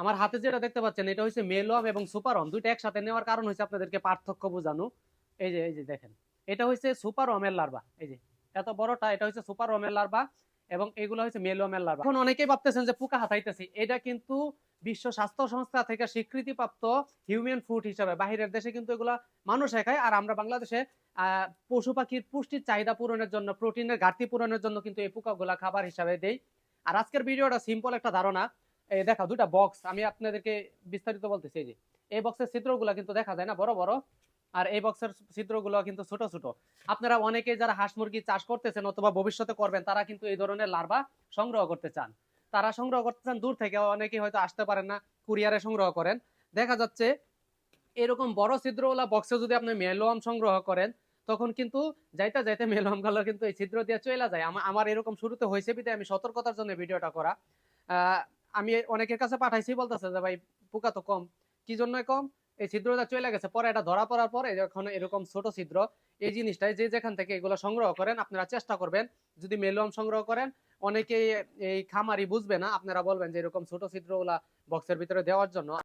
আমার হাতে যেটা দেখতে পাচ্ছেন, এটা হচ্ছে মেলম এবং সুপারম দুইটা একসাথে নেওয়ার কারণ হচ্ছে আপনাদেরকে পার্থক্য বোঝানো। এই যে এই যে দেখেন, এটা হচ্ছে সুপারমের লার্ভা এই যে, এত বড়টা, এটা হচ্ছে সুপারমের লার্ভা এবং এগুলো হচ্ছে মেলমের লার্ভা এখন অনেকেই ভাবতেছেন যে পোকা হাতাইতেছি। এটা কিন্তু বিশ্ব স্বাস্থ্য সংস্থা থেকে স্বীকৃতিপ্রাপ্ত হিউম্যান ফুড হিসাবে। বাহিরের দেশে কিন্তু এগুলা মানুষ খায় আর আমরা বাংলাদেশে পশু পাখির পুষ্টির চাহিদা পূরণের জন্য প্রোটিনের ঘাটতি পূরণের জন্য কিন্তু এই পোকাগুলা খাবার হিসাবে দেই। আর আজকের ভিডিওটা সিম্পল একটা ধারণা। এই দেখা দুটা বক্স আমি আপনাদেরকে বিস্তারিত বলতেছি, এই যে, এই বক্সের ছিদ্রগুলো কিন্তু দেখা যায় না, বড় বড়। আর এই বক্সের ছিদ্রগুলো কিন্তু ছোট ছোট। আপনারা অনেকে যারা হাঁস মুরগি চাষ করতেছেন অথবা ভবিষ্যতে করবেন, তারা কিন্তু এই ধরনের লার্ভা সংগ্রহ করতে চান। তারা সংগ্রহ করতে চান দূর থেকে, অনেকে হয়তো আসতে পারেন না কুরিয়ারে সংগ্রহ করেন। দেখা যাচ্ছে, এরকম বড় ছিদ্রওয়ালা বক্সে যদি আপনি মেলোয়াম সংগ্রহ করেন, তখন কিন্তু যাইতে যাইতে মেলোয়ামগুলো কিন্তু এই ছিদ্র দিয়ে চলে যায়। আমার এরকম শুরুতে হয়েছে বিধে আমি সতর্কতার জন্য ভিডিওটা করা। আমি অনেকের কাছে পাঠাইছি, বলতেছে যে, ভাই, পোকা তো কম। কি জন্য কম? এই ছিদ্রটা চলে গেছে, পরে এটা ধরা পড়ার পরে যখন এরকম ছোট ছিদ্র, এই জিনিসটাই যে যেখান থেকে এগুলো সংগ্রহ করেন, আপনারা চেষ্টা করবেন যদি মেলুয়াম সংগ্রহ করেন। অনেকেই এই খামারি বুঝবে না, আপনারা বলবেন যে, এরকম ছোট ছিদ্রগুলা বক্সের ভিতরে দেওয়ার জন্য